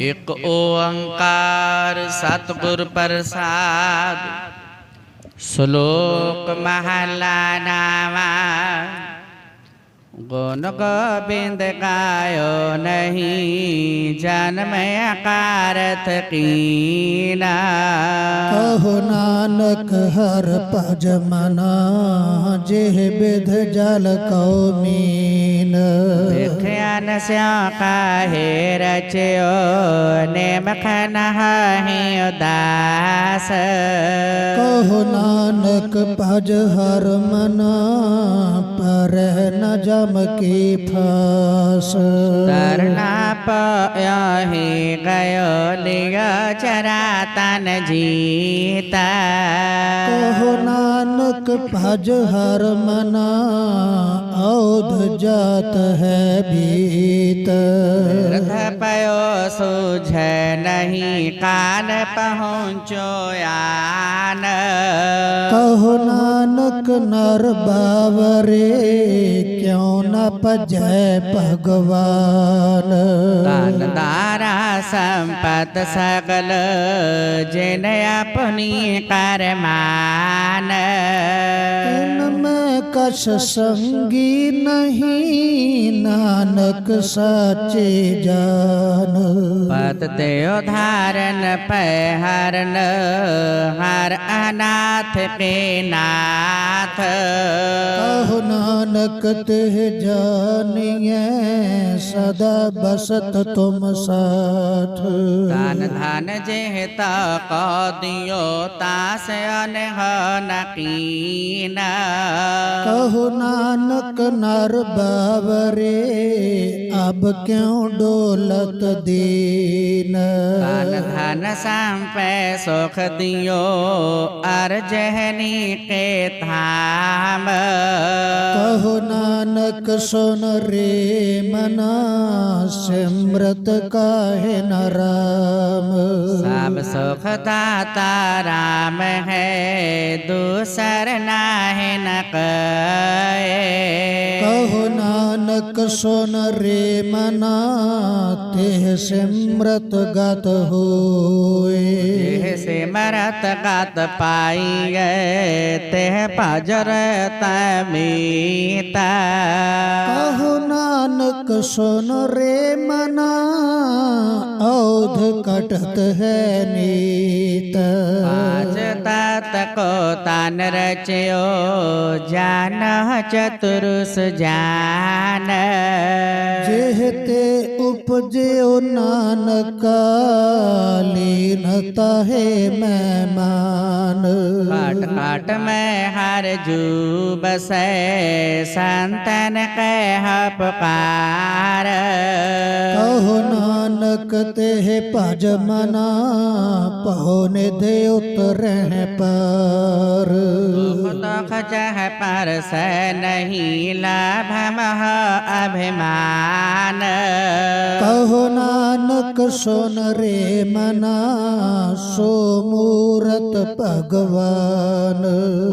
ਇਕ ਓੰਕਾਰ ਸਤਿਗੁਰ ਪ੍ਰਸਾਦ। ਸ਼ਲੋਕ ਮਹਲਾ ਨਾਵਾ गुण गोविंद गायो नहीं जन्म अकारथ कीना। कहो नानक हर पज मना जेह विध जल कौमीन ख्यान काहे रचयो नेम खन उदास कहो नानक भज हर मना पर न जम की फस। करना पया ही गयो लिया चरा तन जीता। कहो नानक भज हर मना औध जात है बीत पयो सूझ नहीं कान पहुँचो आन कहो नानक नर बाबरे क्यों न पजय भगवान। दान दारा संपत सगल जिन अपनी करमान कस संगी नहीं नानक सचे जान। पत ते उधारन पहरन हर अनाथ पे नाथ। कहो नानक ते जानिए सदा बसत तुम साथ। दान धान जेहता का दियो तास अनह नकीना कहो नानक नर बाबरे अब क्यों डोलत दीन? कान धन साम पे सुख दियो अर जहनी के थाम कहो नानक सुन रे मना सिमृत काहे न राम? सब सुख दाता राम है दूसर नाह है है कहो नानक सुन रे मना ते सिमरत गत हो सिमरत गत पाई गए ते पजर तमीता। कहो नानक सुन रे मना औध कटत है नीत। आज तत तान रचयो जान चतुरुष ਜਾਨ। ਜਿਹ ਤੇ ਉਪਜਿਓ ਨਾਨਕ ਲੀਨ ਤਾਹੇ ਮਹਿਮਾਨ। ਕਾਟ ਕਾਟ ਮੈਂ ਹਰ ਜੂ ਬਸੈ ਸੰਤਨ ਕਹਿ ਪੁਕਾਰ ਕਹੋ ਨਾਨਕ ਤੇ ਭਜ ਮਨਾ ਪਉ ਨਿਧਿ ਉਤਰਹਿ ਪਾਰ ਦੁਖ ਜਹ ਪਰ ਸੈ ਨਹੀਂ ਲਾਭ ਮਹ ਅਭਿਮਾਨ ਕਹੋ ਨਾਨਕ तक रे मना सो मूरत भगवान।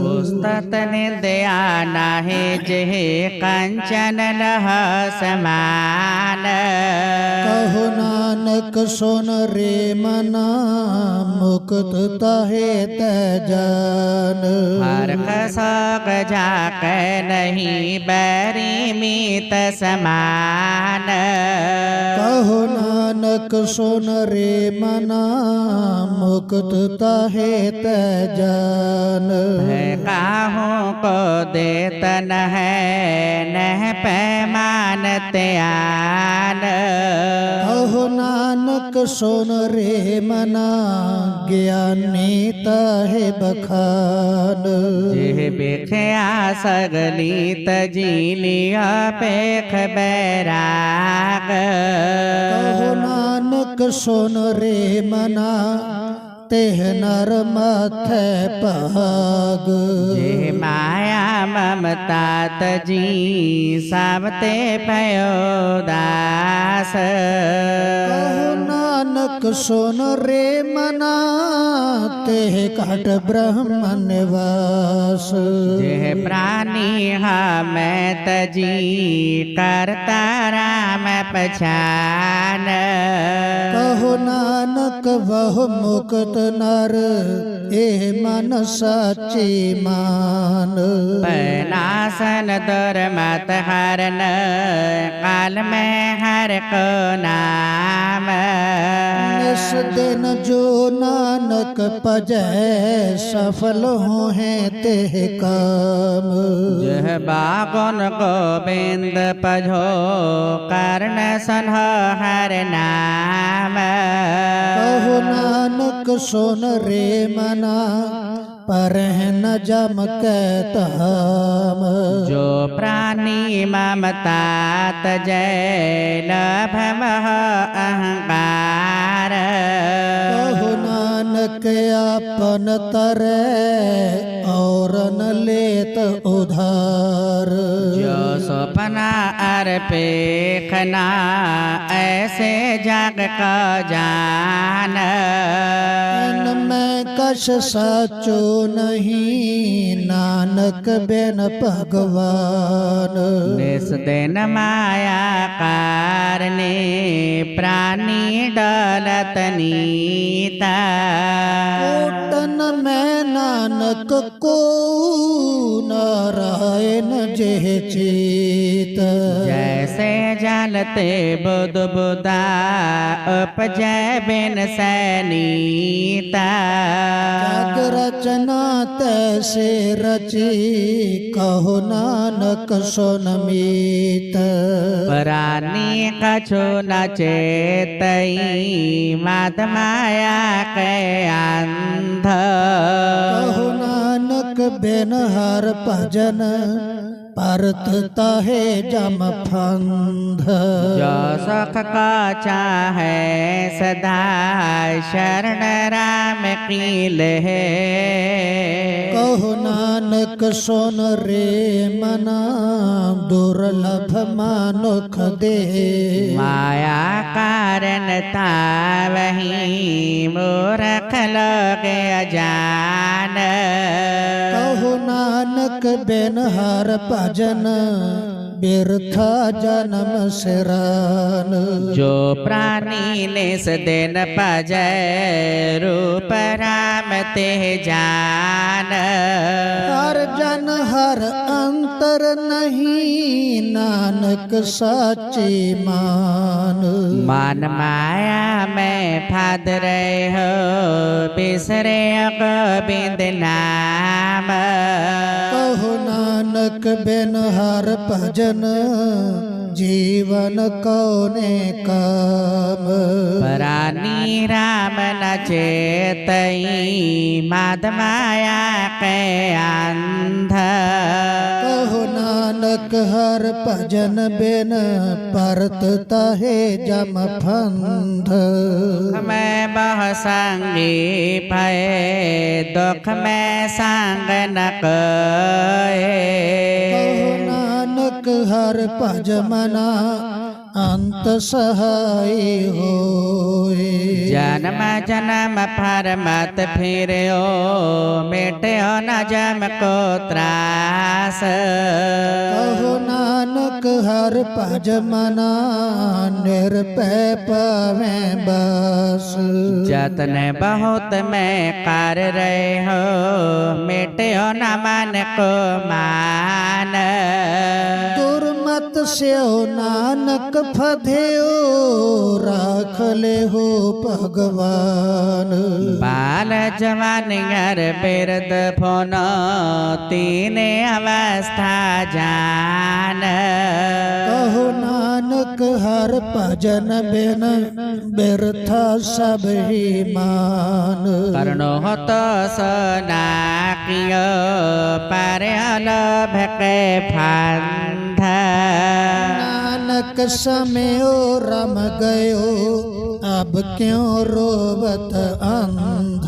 पुस्ततन दयाना है जहे कंचन लह समान कहो नानक सुन रे मना मुक्त तहे तजान। हर कसक जाक नहीं बैरी मीत समान। कहो ना नानक सुन रे मना मुक्त तहे तन काहों को देतन है नह पैमान त्यान। हो ना कशोन रे मना ज्ञानी तहे बखान। बेखया सगली तीलिया पेख बैराग। नानक सुन रे मना तेह नर मथ पग जे माया ममता तजी सब ते भयो दास। नानक सुन रे मना तेह कट ब्रह्म निवास जय प्राणी मैं तजी करता राम पछान। कहो नानक बहु मुक्त नर ए मन सची मान। पना आसन दौर मत हरन काल में हर को नाम। दिन जो नानक पज सफल हो है तेह काम। जह बागन गोविंद पजो कर्ण सन हर नाम। कहो नानक सुन रे मना पर न जम कहतम जो प्राणी ममता तजय लभम अहंकार। कहु नानक अपन तर और न लेत उधार। जो सपना अर्पे खना ऐसे जग का जान। कश साचो नहीं नानक बिन भगवान। निस दिन माया कारणे प्राणी डलत नीता। कोटन में नानक को नारायण चेत। जैसे जानते बुध बुदा उपजय बिन सैनीता। जग रचना तैसे रची कहो नानक सुन मीत। प्राणी कछु न चेतई मद माया के अंध। कहो नानक बिन हर भजन परत ताहे जम फंध। जो सुख का चाहे सदा शरण राम कील है। कहो नानक सुन रे मना दुर्लभ मानुख दे। माया कारण था वही मूर्ख लोग अजान। हार हर भजन बिरथा जन्म सिरान। जो प्राणी ने दिन पजय रूप राम ते जान। हर जन हर अंतर नहीं नानक साची मान। मान माया में फाद रहे हो बिसरे गोविंद नाम। कहो नानक बिन हर भजन जीवन कौने काम। प्राणी राम न चेतई माया के अंध कहो नानक हर भजन बिन परत ताहे जम फंध। मैं बह संगी भय दुख में संग न कहे। कहो नानक हर भज मना अंत सहाय होए जन्म जन्म फर मत फिरो मिट्यो न जम को त्रास कहो नानक हर भज मना निरपै पावे बस जतन बहुत मैं कर रहे हो मिट्यो न मन को दुर्मत स्यो नानक फधेओ राख ले हो भगवान। बाल जवान घर बिरद फ़ोन तीन अवस्था जान। कहो नानक हर भजन बिन बिरथा सब ही मान। करनो तो सना कियो पर भके फंध नानक समयो रम गयो। अब क्यों रोबत अंध?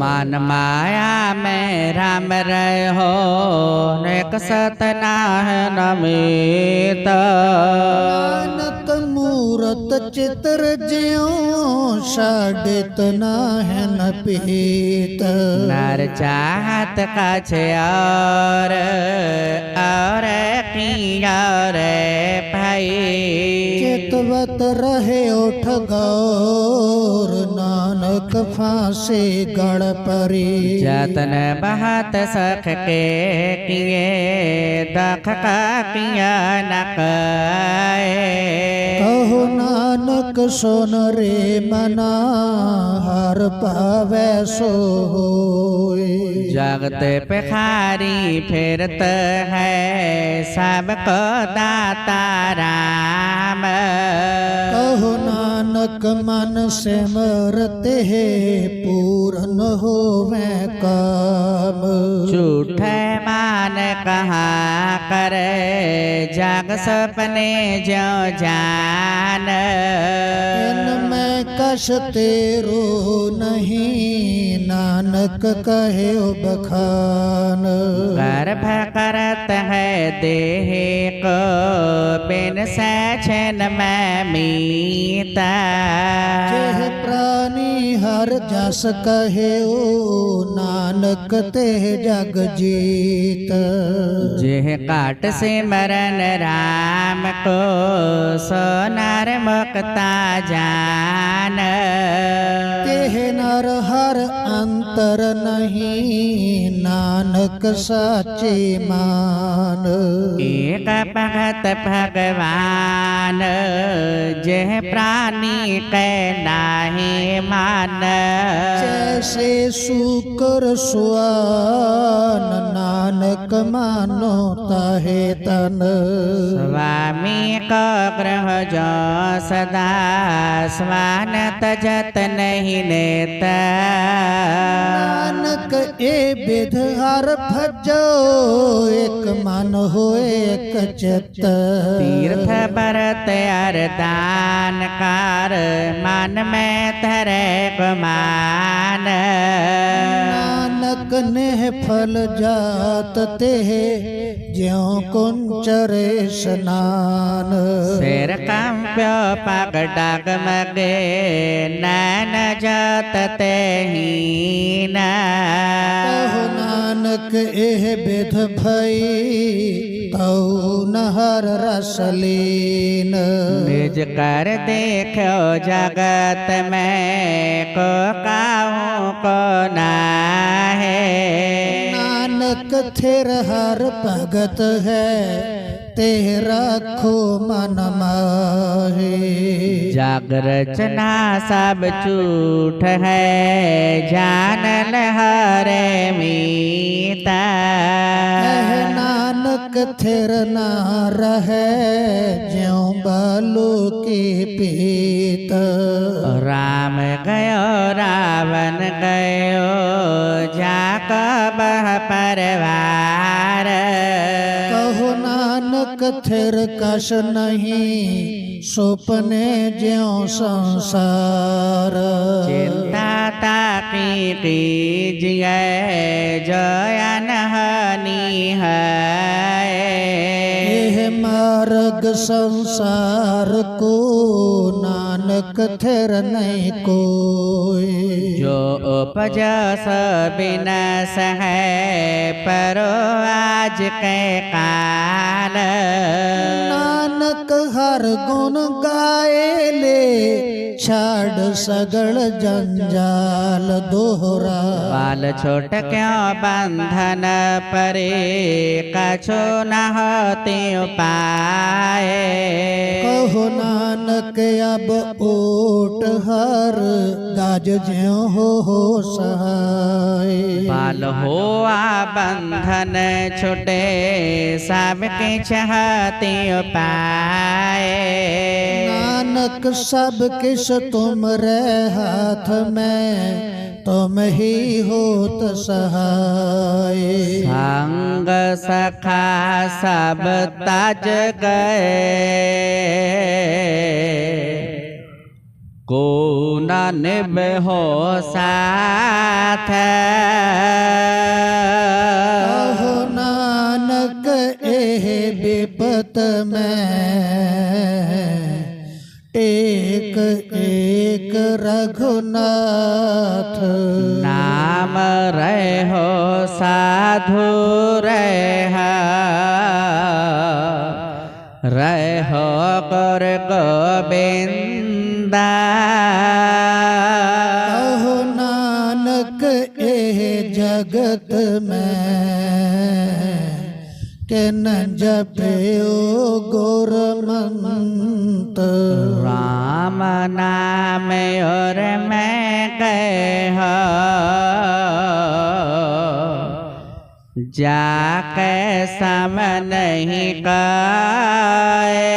मन माया में राम रहो नेक सतना है नमित। नानक मूरत चित्र ज्यो छाड़ित नाहन पीत नर चाहत कछ और और किया रे भाई चितवत रहे उठ गौर नानक फांसे गढ़ परी जतन बहत सख के किए दख का किया नकाए कहो नानक सुन रे मना, हर पावे सो जगत पेखारी फिरत है, सबको दाता राम कहो नानक मन से मरते है पूर्ण मैं काम। झूठ मान कहा करे जग सपने जो जान। कश तेरो नहीं नानक कहे बखान गर्भ करत है देह को बिन सचन मैं मीता। प्राणी हर जस कहे, ओ नानक, ते जग जीत। जेह काट से मरन राम को, सोनर मुक्ता जान। नर हर अंतर नहीं नानक साचे मान। एक भगत भगवान जेह प्राणी कै नाही मान। जैसे सुकर सुआन नानक मानो ताहे तन। स्वामी को ग्रह जो सदा स्वान तजत नहीं नेता। नानक ए विध हर भजो एक मन हो एक चित तीर्थ बरत अरदान कार मन में धरे गुमान। नानक ने फल जात ते ज्यों कुंचरे स्नान। सिर कंप्यो पग डगमगे नैन जात ते हीन नानक एह विध भई तौ नहर रसलीन। निज कर देखो जगत में को काहू को नाहे थिर हर भगत है तेरा खो मन माहे। जाग रचना सब झूठ है जान लहरे मीता। नानक थिर ना रहे ज्यों बालू के पीत। राम गयो रावण गयो जाक बह परवार कहो नानक थिर कश नहीं सुपने ज्यों संसार। चिंता ताकी कीजिए जयन हनी है। यह मार्ग संसार को नानक थिर नहीं कोई। जो उपजस बिनस है परो आज के काल। नानक हर गुण गाए ले छाड़ सगड़ जंजाल दोहरा। बाल छोट क्यों बंधन परे? कछु न होते पाए कहो नानक अब ओट हर गाज ज्यो हो हो सहाय। बाल हुआ बंधन छुटे सब के चाहते पाए नानक सब किस तुम रे हाथ में तुम ही हो सहाय। संग सखा सब तज गए। को न निभ हो साथ? कहो नानक एह विपत में એક एक रघुनाथ नाम रहो साधु रह रहे हो कर गोविंदा कहो नानक ए जगत में न जपयो गोरमंत राम नाम और मैं कह। जाके सम नहीं काए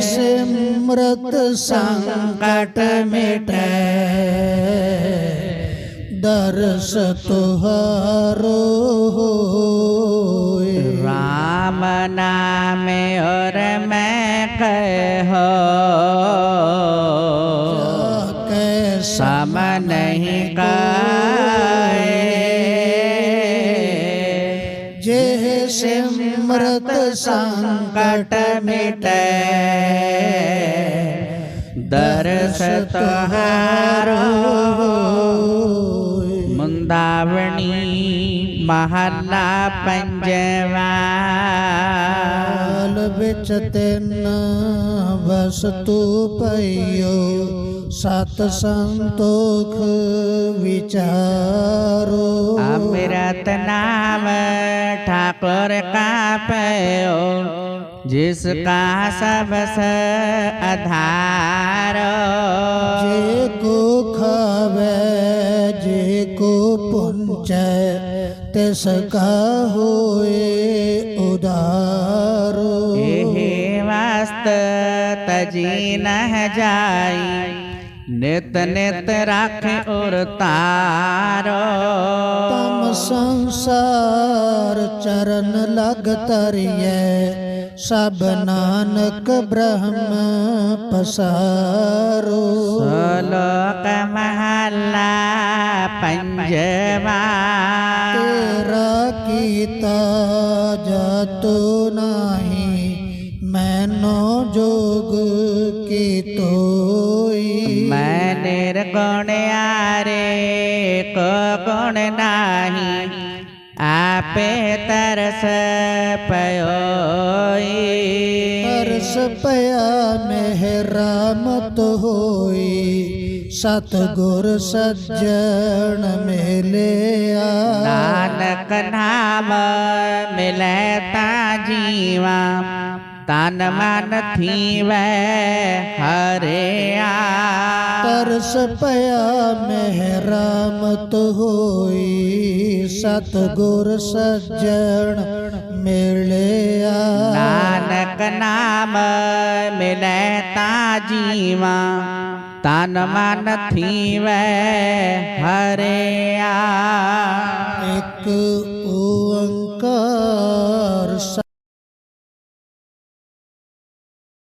सिमरत संकट मिटे। दर्श तुहारो नाम और मैं कह सम नहीं काए जेह सिमरत संकट मिटे। दर्श तुहारो। मुंदावणी। महला पंजवा बिच तिन वस्तु पइयो सत संतोख विचारो। अमृत नाम ठाकुर का पयो जिसका सबसे आधार तिसका होए उदारो एहे वास्त तजी न जाई नित नित राख और तारो तम संसार चरण लग तरिए सब नानक ब्रह्म पसारो। श्लोक महला पंजवा। तेरा कीता जातो नाही मैनो जोग की तोई। मैं निर्गुण आरे को गुण नाही आपे तरस हर्ष पया मेहरामत होई सतगुर सज्जन मिले नानक नाम मिले ता जीवा। तन मन थी वह हरे तरस पया मेहरा मत होई सतगुर सज्जन मेले नानक नाम मिले ता जीवा तन मन थी वह हरे